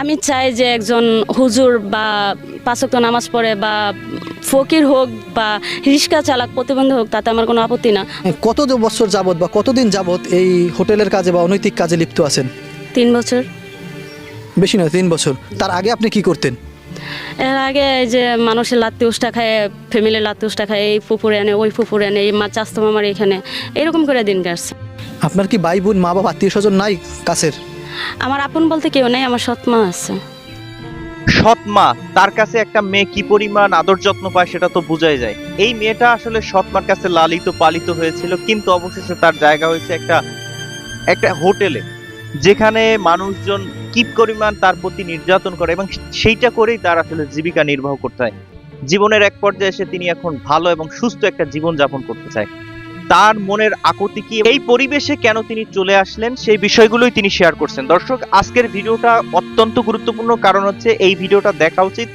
আমি চাই যে একজন হুজুর বা পাঁচক্ত নামাজ পড়ে বা ফকির হোক বা রিক্সা চালাক প্রতিবন্ধী হোক তাতে আমার কোনো আপত্তি না। কত বছর যাবত বা কতদিন যাবত এই হোটেলের কাজে বা অনৈতিক কাজে লিপ্ত আছেন? তিন বছর। বেশি নয় তিন বছর। তার আগে আপনি কি করতেন? এর আগে এই যে মানুষের লাত্তি উষ্টা খায় ফ্যামিলির লাত্তি উষ্টা খায় এই ফুপুরে আনে ওই ফুপুরে আনে এই মা মামার এখানে এরকম করে দিন কাটছে আপনার কি ভাই বোন মা বাবা আত্মীয় স্বজন নাই কাছের? আমার আপন বলতে কেউ নেই, আমার সৎ মা আছে। সৎ মা, তার কাছে একটা মেয়ে কি পরিমাণ আদর যত্ন পায় সেটা তো বোঝাই যায়। এই মেয়েটা আসলে সৎ মার কাছে লালিত, পালিত হয়েছিল, কিন্তু অবশেষে তার জায়গা হয়েছে একটা একটা হোটেলে, যেখানে মানুষজন কি পরিমাণ তার প্রতি নির্যাতন করে এবং সেইটা করেই তার আসলে জীবিকা নির্বাহ করতে হয়। জীবনের এক পর্যায়ে এসে তিনি এখন ভালো এবং সুস্থ একটা জীবন যাপন করতে চায়। তার মনের আকুতি কি এই পরিবেশে কেন তিনি চলে আসলেন সেই বিষয়গুলোই তিনি শেয়ার করছেন। দর্শক, আজকের ভিডিওটা অত্যন্ত গুরুত্বপূর্ণ কারণ হচ্ছে এই ভিডিওটা দেখা উচিত।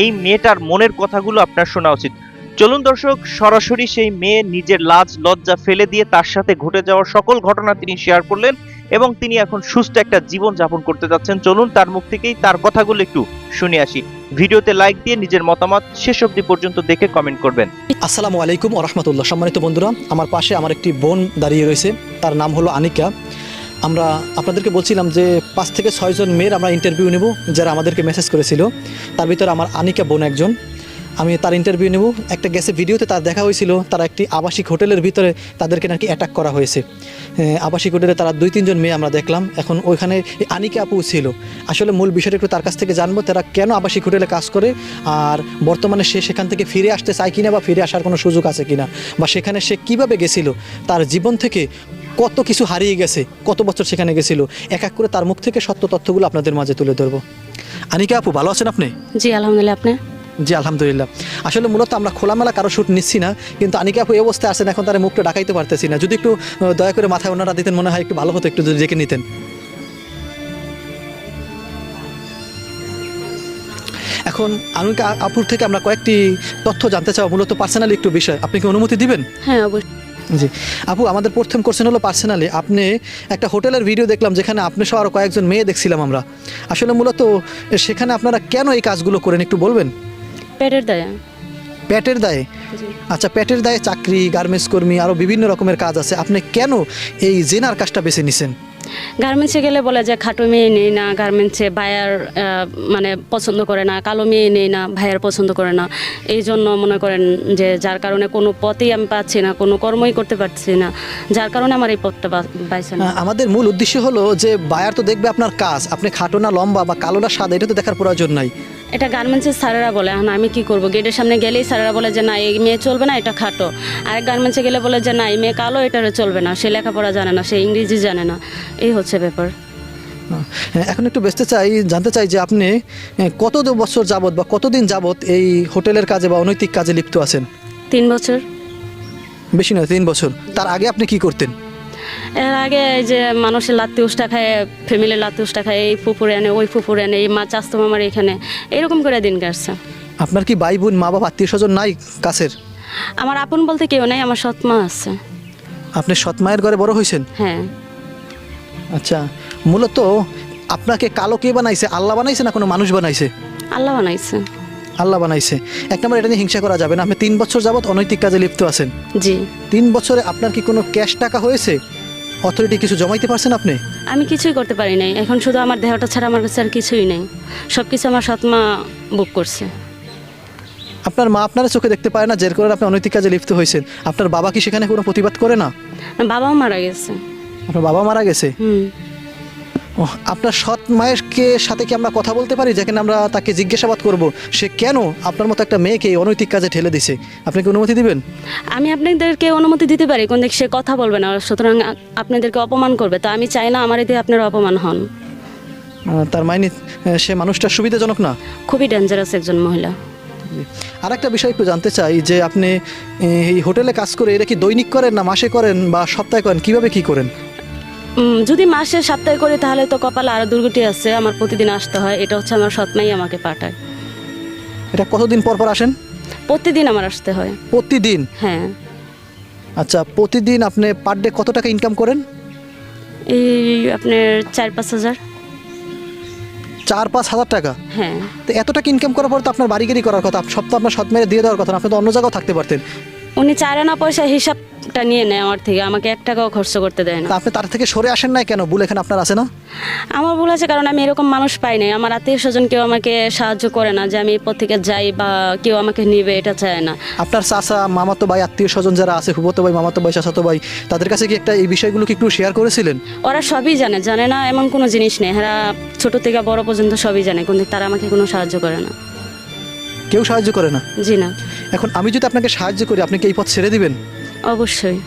এই মেয়েটার মনের কথাগুলো আপনার শোনা উচিত। চলুন দর্শক, সরাসরি সেই মেয়ে নিজের লাজ, লজ্জা ফেলে দিয়ে তার সাথে ঘটে যাওয়া সকল ঘটনা তিনি শেয়ার করলেন। এবং তিনি এখন সুস্থ একটা জীবন যাপন করতে যাচ্ছেন। চলুন তার মুখ থেকেই তার কথাগুলো একটু শুনে আসি। ভিডিওতে লাইক দিয়ে নিজের মতামত শেষ অবধি পর্যন্ত দেখে কমেন্ট করবেন। আসসালামু আলাইকুম রহমতুল্লাহ। সম্মানিত বন্ধুরা, আমার পাশে আমার একটি বোন দাঁড়িয়ে রয়েছে। তার নাম হলো আনিকা। আমরা আপনাদেরকে বলছিলাম যে পাঁচ থেকে ছয়জন মেয়ের আমরা ইন্টারভিউ নেব, যারা আমাদেরকে মেসেজ করেছিল। তার ভিতরে আমার আনিকা বোন একজন। আমি তার ইন্টারভিউ নেব। একটা গেছে ভিডিওতে তার দেখা হয়েছিল তারা একটি আবাসিক হোটেলের ভিতরে তাদেরকে নাকি অ্যাটাক করা হয়েছে। হ্যাঁ, আবাসিক হোটেলে তারা দুই তিনজন মেয়ে আমরা দেখলাম। এখন ওইখানে আনিকা আপু ছিল। আসলে মূল বিষয়টা একটু তার কাছ থেকে জানব তারা কেন আবাসিক হোটেলে কাজ করে আর বর্তমানে সে সেখান থেকে ফিরে আসতে চায় কিনা বা ফিরে আসার কোনো সুযোগ আছে কিনা? বা সেখানে সে কীভাবে গেছিল? তার জীবন থেকে কত কিছু হারিয়ে গেছে? কত বছর সেখানে গেছিল? এক এক করে তার মুখ থেকে সত্য তথ্যগুলো আপনাদের মাঝে তুলে ধরবো। আনিকা আপু ভালো আছেন আপনি? জি আলহামদুলিল্লাহ আপনি? জি আলহামদুলিল্লাহ। আসলে মূলত আমরা খোলামেলা কারও শ্যুট নিচ্ছি না কিন্তু আনিকা আপু এই অবস্থায় আছেন এখন তারা মুখটা ডাকাইতে পারতেছি না। যদি একটু দয়া করে মাথায় ওনারা দিতেন মনে হয় একটু ভালো হতো একটু যদি ডেকে নিতেন। এখন আনিকা আপুর থেকে আমরা কয়েকটি তথ্য জানতে চাও মূলত পার্সোনালি একটু বিষয়। আপনি কি অনুমতি দিবেন? হ্যাঁ অবশ্যই। জি। আপু আমাদের প্রথম কোশ্চেন হলো পার্সোনালি আপনি একটা হোটেলের ভিডিও দেখলাম যেখানে আপনি সহ আরও কয়েকজন মেয়ে দেখছিলাম আমরা। আসলে মূলত সেখানে আপনারা কেন এই কাজগুলো করেন একটু বলবেন? পেটের দয়া। পেটের দায়ে? আচ্ছা পেটের দায়ে চাকরি গার্মেন্টস কর্মী আরও বিভিন্ন রকমের কাজ আছে। আপনি কেন এই জেনার কাজটা বেছে নিছেন? গার্মেন্টসে গেলে বলে যে খাটো মেয়ে নেই না গার্মেন্টসে ভাইয়ার মানে পছন্দ করে না কালো মেয়ে নেই না ভাইয়ার পছন্দ করে না। এই জন্য মনে করেন যে যার কারণে কোনো পথেই আমি পাচ্ছি না কোনো কর্মই করতে পারছি না। যার কারণে আমার এই পথটা পাইছে না। আমাদের মূল উদ্দেশ্য হলো যে বায়ার তো দেখবে আপনার কাজ আপনি খাটো না লম্বা বা কালো না সাদা এটা তো দেখার প্রয়োজন নাই। এটা গার্মেন্টসের স্যারেরা বলে এখন আমি কি করব? গেটের সামনে গেলেই স্যারেরা বলে যে না এই মেয়ে চলবে না এটা খাটো। আরেক গার্মেন্টসে গেলে বলে যে না এই মেয়ে কালো এটা চলবে না। সে লেখাপড়া জানে না সে ইংরেজি জানে না। এই হচ্ছে ব্যাপার। এখন একটু বেসতে চাই জানতে চাই যে আপনি আহ, কত বছর যাবত বা কতদিন যাবত এই হোটেলের কাজে বা অনৈতিক কাজে লিপ্ত আছেন? তিন বছর। বেশি নয় তিন বছর। তার আগে আপনি কি করতেন? এর আগে এই যে মানুষের লাত্তি উষ্টা খায় ফ্যামিলির লাত্তি উষ্টা খায় এই ফুপুরে আনে ওই ফুপুরে আনে এই মা চাস্তো মামার এখানে এরকম করে দিন কাটছে। আপনার কি ভাই বোন মা বাবা আত্মীয় স্বজন নাই কাছের? আমার আপন বলতে কেউ নেই আমার সৎ মা আছে। আপনি সৎ মায়ের ঘরে বড় হয়েছেন? হ্যাঁ। আচ্ছা মূলত আপনাকে কালো কে বানাইছে? আল্লাহ বানাইছে না কোনো মানুষ বানাইছে? আল্লাহ বানাইছে। আল্লাহ বানাইছে। এক নম্বর এটা নিয়ে হিংসা করা যাবে না। আপনি তিন বছর যাবত অনৈতিক কাজে লিপ্ত আছেন। জি। তিন বছরে আপনার কি কোনো ক্যাশ টাকা হয়েছে? অথরিটি কিছু জমাইতে পারছেন আপনি? আমি কিছুই করতে পারি নাই। এখন শুধু আমার দেহটা ছাড়া আমার কাছে আর কিছুই নেই। সব কিছু আমার সৎ মা বুক করছে। আপনার মা আপনারা চোখে দেখতে পায় না জের করে আপনি অনৈতিক কাজে লিপ্ত হয়েছেন। আপনার বাবা কি সেখানে কোনো প্রতিবাদ করে না? বাবাও মারা গেছে। আপনার বাবা মারা গেছে? হুম। আপনার সৎ মায়ের কে সাথে কি আমরা কথা বলতে পারি? যেখানে আমরা তাকে জিজ্ঞাসাবাদ করব। সে কেন আপনার মতো একটা মেয়েকে এই অনৈতিক কাজে ঠেলে দিছে? আপনি কি অনুমতি দিবেন? আমি আপনাদেরকে অনুমতি দিতে পারি কোন দিক সে কথা বলবে না। সুতরাং আপনাদেরকে অপমান করবে। তো আমি চাই না আমার এতে আপনারা অপমান হন। তার মাইনে সে মানুষটা সুবিধাজনক না? খুবই ডেঞ্জারাস একজন মহিলা। আর একটা বিষয় একটু জানতে চাই যে আপনি এই হোটেলে কাজ করে এটা কি দৈনিক করেন না মাসে করেন বা সপ্তাহে করেন? কীভাবে কি করেন? যদি মাসে সপ্তাহে করি তাহলে তো কপালে আরও দুর্গতি আছে। আমার প্রতিদিন আসতে হয়। এটা হচ্ছে আমার সৎমাই আমাকে পাঠায়। এটা কতদিন পর পর আসেন? প্রতিদিন আমার আসতে হয়। প্রতিদিন? হ্যাঁ। আচ্ছা প্রতিদিন আপনি পার ডে কত টাকা ইনকাম করেন? এই আপনার চার পাঁচ হাজার। চার পাঁচ হাজার টাকা? হ্যাঁ। তো এত টাকা ইনকাম করার পর তো আপনার বাড়ি গাড়ি করার কথা। সব তো আপনার সৎ মেরে দিয়ে দেওয়ার কথা। না, আপনি তো অন্য জায়গাও থাকতে পারতেন। উনি চার আনা পয়সা হিসাবটা নিয়ে নেয় আমার থেকে আমাকে এক টাকাও খরচ করতে দেয় না। তা আপনি তার থেকে সরে আসেন না কেন? ভুল এখানে আপনার আছে না? আমার ভুল আছে কারণ আমি এরকম মানুষ পাই নাই। আমার আত্মীয় স্বজন কেউ আমাকে সাহায্য করে না যে আমি এরপর থেকে যাই বা কেউ আমাকে নিবে এটা চায় না। আপনার চাচা মামাতো ভাই আত্মীয় স্বজন যারা আছে হুবতো ভাই মামাতো ভাই চাচাতো ভাই তাদের কাছে কি একটা এই বিষয়গুলো কি একটু শেয়ার করেছিলেন? ওরা সবই জানে জানে না এমন কোনো জিনিস নেই। এরা ছোট থেকে বড় পর্যন্ত সবই জানে কিন্তু তারা আমাকে কোনো সাহায্য করে না। কেউ সাহায্য করে না? জি না। এখন আমি যদি আপনাকে সাহায্য করি আপনি কি এই পথ ছেড়ে দিবেন? অবশ্যই।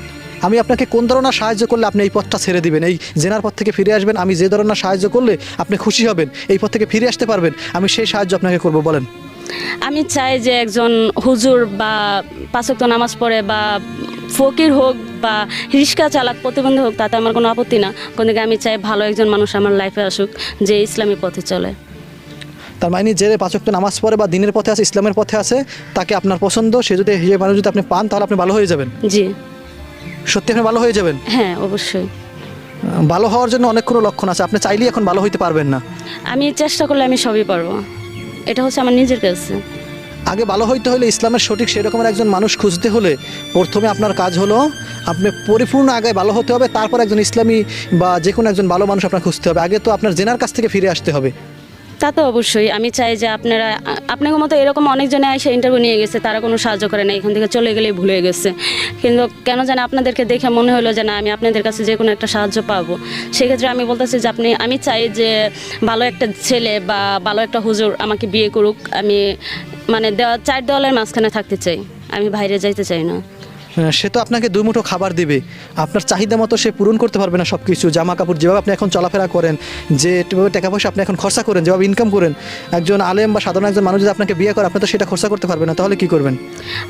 আমি আপনাকে কোন ধরনের সাহায্য করলে আপনি এই পথটা ছেড়ে দিবেন? এই জেনার পথ থেকে ফিরে আসবেন আমি যে ধরনের সাহায্য করলে আপনি খুশি হবেন এই পথ থেকে ফিরে আসতে পারবেন আমি সেই সাহায্য আপনাকে করব বলেন। আমি চাই যে একজন হুজুর বা পাঁচক্ত নামাজ পড়ে বা ফকির হোক বা রিক্সা চালাক প্রতিবন্ধী হোক তাতে আমার কোনো আপত্তি না। কিন্তু আমি চাই ভালো একজন মানুষ আমার লাইফে আসুক যে ইসলামী পথে চলে। তার মানে যে পাঁচক্ত নামাজ পড়ে বা দিনের পথে আছে ইসলামের পথে আছে তাকে আপনার পছন্দ সে যদি যে মানুষ যদি আপনি পান তাহলে আপনি ভালো হয়ে যাবেন। জি। সত্যি আপনি ভালো হয়ে যাবেন? হ্যাঁ অবশ্যই। ভালো হওয়ার জন্য অনেক অনেকগুলো লক্ষণ আছে। আপনি চাইলেই এখন ভালো হইতে পারবেন না। আমি চেষ্টা করলে আমি সবই পারব। এটা হচ্ছে আমার নিজের কাছে। আগে ভালো হইতে হলে ইসলামের সঠিক সেরকমের একজন মানুষ খুঁজতে হলে প্রথমে আপনার কাজ হলো আপনি পরিপূর্ণ আগে ভালো হতে হবে তারপর একজন ইসলামী বা যে কোনো একজন ভালো মানুষ আপনার খুঁজতে হবে। আগে তো আপনার জেনার কাছ থেকে ফিরে আসতে হবে। তা তো অবশ্যই। আমি চাই যে আপনারা আ- আপনাদের মতো এরকম অনেকজনে এসে ইন্টারভিউ নিয়ে গেছে, তারা কোনো সাহায্য করে না এখান থেকে চলে গেলেই ভুলে গেছে। কিন্তু কেন জানি আপনাদেরকে দেখে মনে হলো যে না, আমি আপনাদের কাছে যে কোনো একটা সাহায্য পাবো। সেক্ষেত্রে আমি বলতেছি যে আপনি, আমি চাই যে ভালো একটা ছেলে বা ভালো একটা হুজুর আমাকে বিয়ে করুক। আমি মানে দেওয়া, চার দেওয়ালের মাঝখানে থাকতে চাই। আমি বাইরে যাইতে চাই না। সে তো আপনাকে দুই মুঠো খাবার দিবে। আপনার চাহিদা মতো সে পূরণ করতে পারবে না সব কিছু জামা কাপড় যেভাবে আপনি এখন চলাফেরা করেন, যে টাকা পয়সা আপনি এখন খরচা করেন, যেভাবে ইনকাম করেন, একজন আলেম বা সাধারণ একজন মানুষ যদি আপনাকে বিয়ে করে, আপনি তো সেটা খরচা করতে পারবেন না, তাহলে কি করবেন?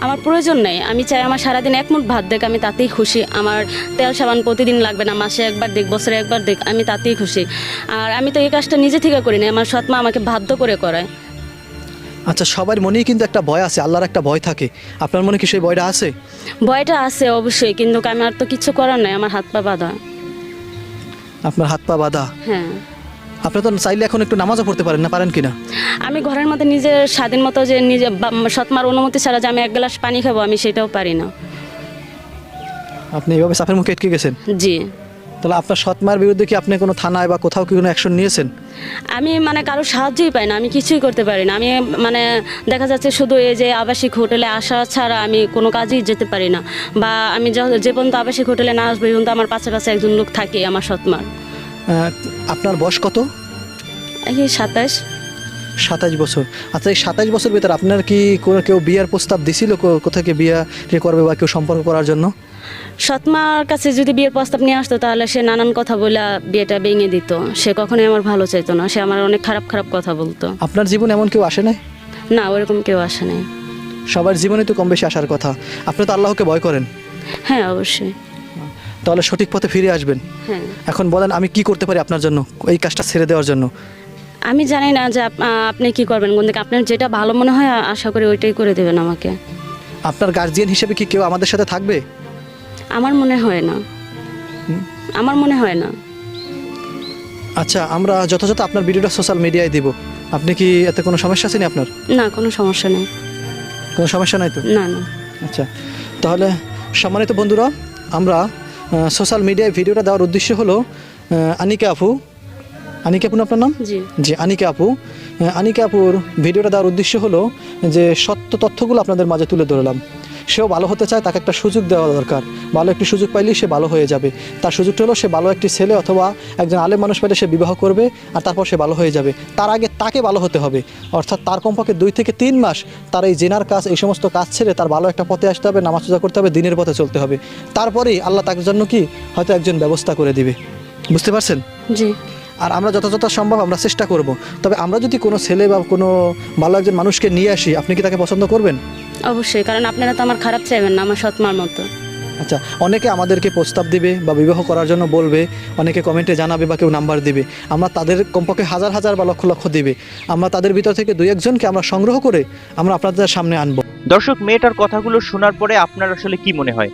আমার প্রয়োজন নেই, আমি চাই আমার সারাদিন এক মুঠ ভাত দেখ আমি তাতেই খুশি। আমার তেল সাবান প্রতিদিন লাগবে না, মাসে একবার দেখ বছরে একবার দেখ আমি তাতেই খুশি। আর আমি তো এই কাজটা নিজে থেকে করি না আমার সৎমা আমাকে বাধ্য করে করায়। আচ্ছা সবার মনেই কিন্তু একটা ভয় আছে আল্লাহর একটা ভয় থাকে। আপনার মনে কি সেই ভয়টা আছে? ভয়টা আছে অবশ্যই কিন্তু আমার তো কিছু করার নাই আমার হাত পা বাঁধা। আপনার হাত পা বাঁধা? হ্যাঁ। আপনি তো চাইলে এখন একটু নামাজও পড়তে পারেন না পারেন কি না আমি ঘরের মধ্যে নিজের স্বাধীন মতো যে নিজে সৎমার অনুমতি ছাড়া যে আমি এক গ্লাস পানি খাব আমি সেটাও পারি না। আপনি এইভাবে চাপের মুখে আটকে গেছেন? জি। তাহলে আপনার সৎমার বিরুদ্ধে কি আপনি কোনো থানায় বা কোথাও কি কোনো অ্যাকশন নিয়েছেন? আমি মানে কারও সাহায্যই পাই না আমি কিছুই করতে পারি না। আমি মানে দেখা যাচ্ছে শুধু এই যে আবাসিক হোটেলে আসা ছাড়া আমি কোনো কাজেই যেতে পারি না। বা আমি যে পর্যন্ত আবাসিক হোটেলে না আসব পর্যন্ত আমার পাশে পাশে একজন লোক থাকে আমার সৎমার আপনার বয়স কত? এই সাতাশ। সাতাশ বছর। আচ্ছা এই সাতাশ বছর ভিতরে আপনার কি কোনো কেউ বিয়ার প্রস্তাব দিছিল? কো- কোথাও কি বিয়া করবে বা কেউ সম্পর্ক করার জন্য? সৎমার কাছে যদি বিয়ের প্রস্তাব নিয়ে আসতো তাহলে সে নানান কথা বলে বিয়েটা ভেঙে দিত। সে কখনোই আমার ভালো চাইতো না সে আমার অনেক খারাপ খারাপ কথা বলতো। আপনার জীবন এমন কেউ আসে নাই? না ওরকম কেউ আসে নাই। সবার জীবনে তো কম বেশি আসার কথা। আপনি তো আল্লাহকে ভয় করেন। হ্যাঁ অবশ্যই। তাহলে সঠিক পথে ফিরে আসবেন। হ্যাঁ। এখন বলেন আমি কি করতে পারি আপনার জন্য এই কাজটা ছেড়ে দেওয়ার জন্য? আমি জানি না যে আপ- আপনি কি করবেন। কিন্তু আপনার যেটা ভালো মনে হয় আশা করি ওইটাই করে দেবেন আমাকে। আপনার গার্জিয়ান হিসেবে কি কেউ আমাদের সাথে থাকবে? আমার মনে হয় না। আমার মনে হয় না। আচ্ছা আমরা যথাযথ আপনার ভিডিওটা সোশ্যাল মিডিয়ায় দিব। আপনি কি এতে কোনো সমস্যা আছে নি আপনার? না কোনো সমস্যা নেই। কোনো সমস্যা নাই তো? না না। আচ্ছা তাহলে সম্মানিত বন্ধুরা আমরা সোশ্যাল মিডিয়ায় ভিডিওটা দেওয়ার উদ্দেশ্য হলো আনিকা আপু। আনিকা আপু আপনার নাম? জি। জি আনিকা আপু। আনিকা আপুর ভিডিওটা দেওয়ার উদ্দেশ্য হলো যে সত্য তথ্যগুলো আপনাদের মাঝে তুলে ধরলাম। সেও ভালো হতে চায় তাকে একটা সুযোগ দেওয়া দরকার। ভালো একটি সুযোগ পাইলেই সে ভালো হয়ে যাবে। তার সুযোগটা হলো সে ভালো একটি ছেলে অথবা একজন আলেম মানুষ পেলে সে বিবাহ করবে আর তারপর সে ভালো হয়ে যাবে। তার আগে তাকে ভালো হতে হবে। অর্থাৎ তার কমপক্ষে দুই থেকে তিন মাস তার এই জেনার কাজ এই সমস্ত কাজ ছেড়ে তার ভালো একটা পথে আসতে হবে নামাজ পূজা করতে হবে দিনের পথে চলতে হবে। তারপরেই আল্লাহ তার জন্য কি? হয়তো একজন ব্যবস্থা করে দিবে। বুঝতে পারছেন? জি। আর আমরা যথাযথ সম্ভব আমরা চেষ্টা করব। তবে আমরা যদি কোনো ছেলে বা কোনো ভালো একজন মানুষকে নিয়ে আসি আপনি কি তাকে পছন্দ করবেন? অবশ্যই কারণ আপনারা তো আমার খারাপ চাইবেন না আমার সৎমার মতো। আচ্ছা অনেকে আমাদেরকে প্রস্তাব দিবে বা বিবাহ করার জন্য বলবে অনেকে কমেন্টে জানাবে বা কেউ নাম্বার দিবে। আমরা তাদের কমপক্ষে হাজার হাজার বা লক্ষ লক্ষ দিবে। আমরা তাদের ভিতর থেকে দুই একজনকে আমরা সংগ্রহ করে আমরা আপনাদের সামনে আনব। দর্শক মেয়েটার কথাগুলো শোনার পরে আপনার আসলে কি মনে হয়?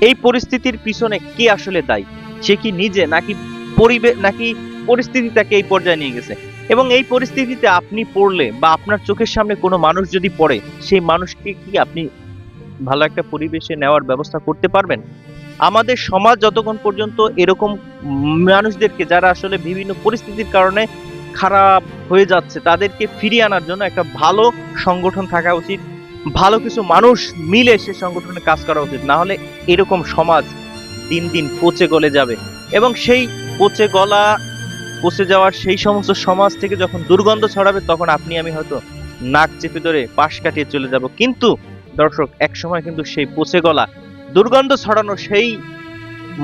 এই পরিস্থিতির পিছনে কে আসলে দায়ী? সে কি নিজে নাকি পরিবেশ নাকি পরিস্থিতি তাকে এই পর্যায়ে নিয়ে গেছে? এবং এই পরিস্থিতিতে আপনি পড়লে বা আপনার চোখের সামনে কোনো মানুষ যদি পড়ে, সেই মানুষকে কি আপনি ভালো একটা পরিবেশে নেওয়ার ব্যবস্থা করতে পারবেন? আমাদের সমাজ যতক্ষণ পর্যন্ত এরকম মানুষদেরকে যারা আসলে বিভিন্ন পরিস্থিতির কারণে খারাপ হয়ে যাচ্ছে, তাদেরকে ফিরিয়ে আনার জন্য একটা ভালো সংগঠন থাকা উচিত, ভালো কিছু মানুষ মিলে সে সংগঠনে কাজ করা উচিত, না হলে এরকম সমাজ দিন দিন পচে গলে যাবে। এবং সেই পচে গলা পচে যাওয়ার সেই সমস্ত সমাজ থেকে যখন দুর্গন্ধ ছড়াবে, তখন আপনি আমি হয়তো নাক চেপে ধরে পাশ কাটিয়ে চলে যাব। কিন্তু দর্শক এক সময় কিন্তু সেই পচে গলা, দুর্গন্ধ ছড়ানো সেই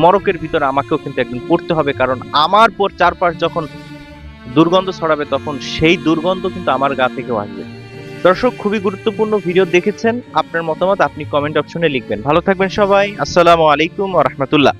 মরকের ভিতরে আমাকেও কিন্তু একদিন পড়তে হবে। কারণ আমার পর চারপাশ যখন দুর্গন্ধ ছড়াবে, তখন সেই দুর্গন্ধ কিন্তু আমার গা থেকেও আসবে। দর্শক, খুবই গুরুত্বপূর্ণ ভিডিও দেখেছেন। আপনার মতামত আপনি কমেন্ট অপশনে লিখবেন। ভালো থাকবেন সবাই। আসসালামু আলাইকুম রাহমাতুল্লাহ।